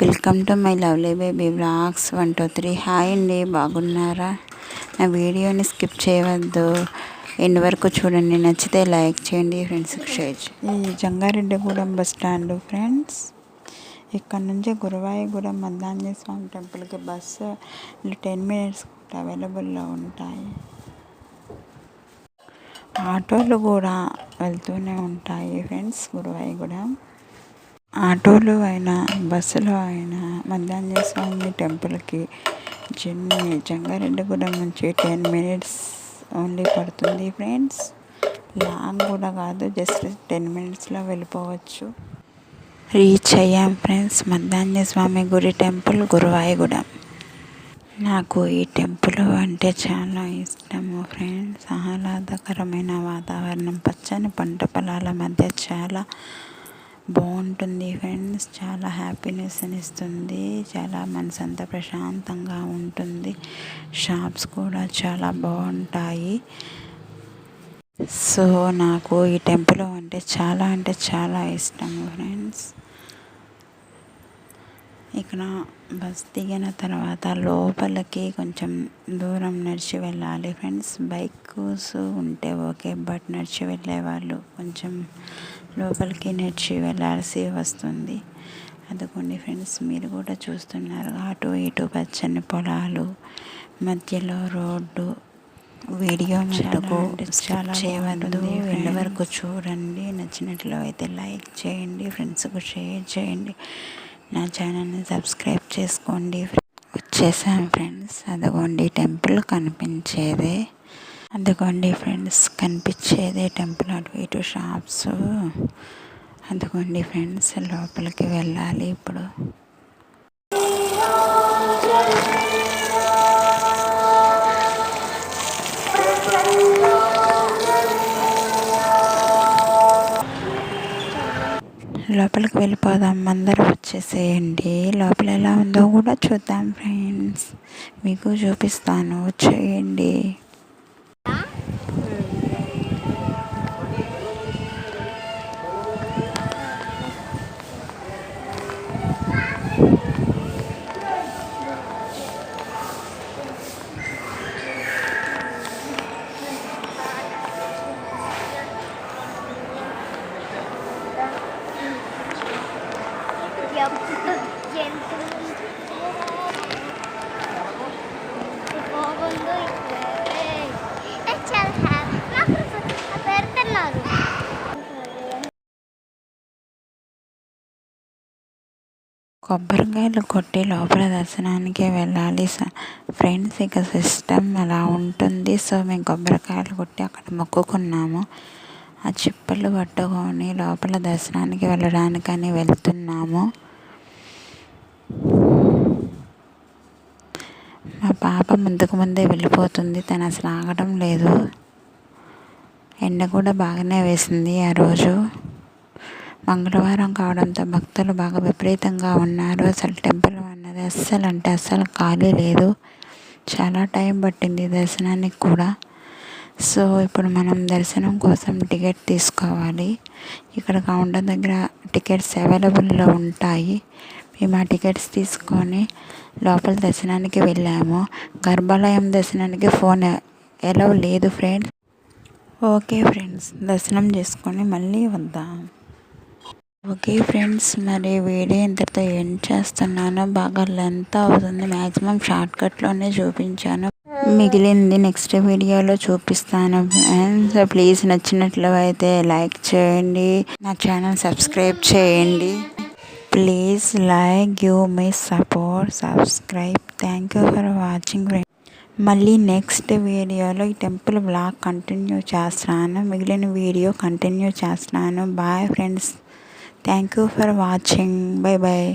Welcome to my lovely baby blogs one two three hi అండి బాగున్నారా? నా వీడియోని స్కిప్ చేయవద్దు. ఎండ్ వరకు చూడండి. నచ్చితే లైక్ చేయండి ఫ్రెండ్స్కి షేర్ చేయండి. ఈ జంగారెడ్డిగూడెం బస్ స్టాండ్ ఫ్రెండ్స్ ఇక్కడ నుంచి గురువాయూగూడెం మద్దాంజనేయ స్వామి టెంపుల్కి బస్సు టెన్ మినిట్స్ అవైలబుల్లో ఉంటాయి. ఆటోలు కూడా వెళ్తూనే ఉంటాయి ఫ్రెండ్స్ గురువాయిగూడెం. ఆటోలో అయినా బస్సులో అయినా మధ్యాహ్న స్వామి టెంపుల్కి జర్నీ. జంగారెడ్డిగూడెం నుంచి టెన్ మినిట్స్ ఓన్లీ పడుతుంది ఫ్రెండ్స్. లాంగ్ కూడా కాదు జస్ట్ టెన్ మినిట్స్లో వెళ్ళిపోవచ్చు. రీచ్ అయ్యాం ఫ్రెండ్స్ మధ్యాహ్న స్వామి గుడి టెంపుల్ గురువాయిగూడెం. నాకు ఈ టెంపుల్ అంటే చాలా ఇష్టము ఫ్రెండ్స్. ఆహ్లాదకరమైన వాతావరణం పచ్చని పంట పొలాల మధ్య చాలా బాగుంటుంది ఫ్రెండ్స్. చాలా హ్యాపీనెస్ ఇస్తుంది చాలా మనసు అంతా ప్రశాంతంగా ఉంటుంది. షాప్స్ కూడా చాలా బాగుంటాయి. సో నాకు ఈ టెంపుల్ అంటే చాలా అంటే చాలా ఇష్టం ఫ్రెండ్స్. ఇక్కడ బస్ దిగిన తర్వాత లోపలికి కొంచెం దూరం నడిచి వెళ్ళాలి ఫ్రెండ్స్. బైక్స్ ఉంటే ఓకే బట్ నడిచి వెళ్ళే వాళ్ళు కొంచెం లోపలికి నడిచి వెళ్ళాల్సి వస్తుంది. అదిగోండి ఫ్రెండ్స్ మీరు కూడా చూస్తున్నారు అటు ఇటు పచ్చని పొలాలు మధ్యలో రోడ్డు వీడియో మటుకు చాలా చేయవద్దు వెళ్ళే వరకు చూడండి నచ్చినట్లు అయితే లైక్ చేయండి ఫ్రెండ్స్కు షేర్ చేయండి. నా ఛానల్ని సబ్స్క్రైబ్ చేసుకోండి. వచ్చేసాం ఫ్రెండ్స్. అదిగోండి టెంపుల్ కనిపించేదే. అందుకోండి ఫ్రెండ్స్ కనిపించేదే టెంపుల్ అటు ఇటు షాప్స్. అందుకోండి ఫ్రెండ్స్ లోపలికి వెళ్ళాలి ఇప్పుడు. లోపలికి వెళ్ళిపోదాం. అందరూ వచ్చేసేయండి. లోపల ఎలా ఉందో కూడా చూద్దాం ఫ్రెండ్స్. మీకు చూపిస్తాను. వచ్చేయండి. కొబ్బరికాయలు కొట్టి లోపల దర్శనానికి వెళ్ళాలి ఫ్రెండ్స్ ఇక సిస్టమ్ అలా ఉంటుంది? సో మేము కొబ్బరికాయలు కొట్టి అక్కడ మొక్కుకున్నాము. ఆ చిప్పలు పట్టుకొని లోపల దర్శనానికి వెళ్ళడానికని వెళ్తున్నాము మా పాప ముందుకు ముందే వెళ్ళిపోతుంది. తను అసలు ఆగడం లేదు. ఎండ కూడా బాగానే వేసింది ఆ రోజు. మంగళవారం కావడంతో భక్తులు బాగా విపరీతంగా ఉన్నారు. అసలు టెంపుల్ అన్నది అస్సలు అంటే అస్సలు ఖాళీ లేదు. చాలా టైం పట్టింది దర్శనానికి కూడా. సో ఇప్పుడు మనం దర్శనం కోసం టికెట్ తీసుకోవాలి. ఇక్కడ కౌంటర్ దగ్గర టికెట్స్ అవైలబుల్లో ఉంటాయి. మేము ఆ టికెట్స్ తీసుకొని లోపల దర్శనానికి వెళ్ళాము. గర్భాలయం దర్శనానికి ఫోన్ ఎలా లేదు ఫ్రెండ్స్ ఓకే ఫ్రెండ్స్ దర్శనం చేసుకొని మళ్ళీ వద్దాం. ఓకే ఫ్రెండ్స్ మరి వీడియో ఇంతతో ఏం చేస్తున్నానో. బాగా లెంత్ అవుతుంది. మ్యాక్సిమం షార్ట్కట్లోనే చూపించాను. మిగిలింది నెక్స్ట్ వీడియోలో చూపిస్తాను ఫ్రెండ్స్. ప్లీజ్ నచ్చినట్లు అయితే లైక్ చేయండి. నా ఛానల్ సబ్స్క్రైబ్ చేయండి. Please like give me support subscribe thank you for watching మళ్ళీ నెక్స్ట్ వీడియోలో ఈ టెంపుల్ బ్లాగ్ కంటిన్యూ చేస్తాను. మిగిలిన వీడియో కంటిన్యూ చేస్తాను. Bye friends thank you for watching bye bye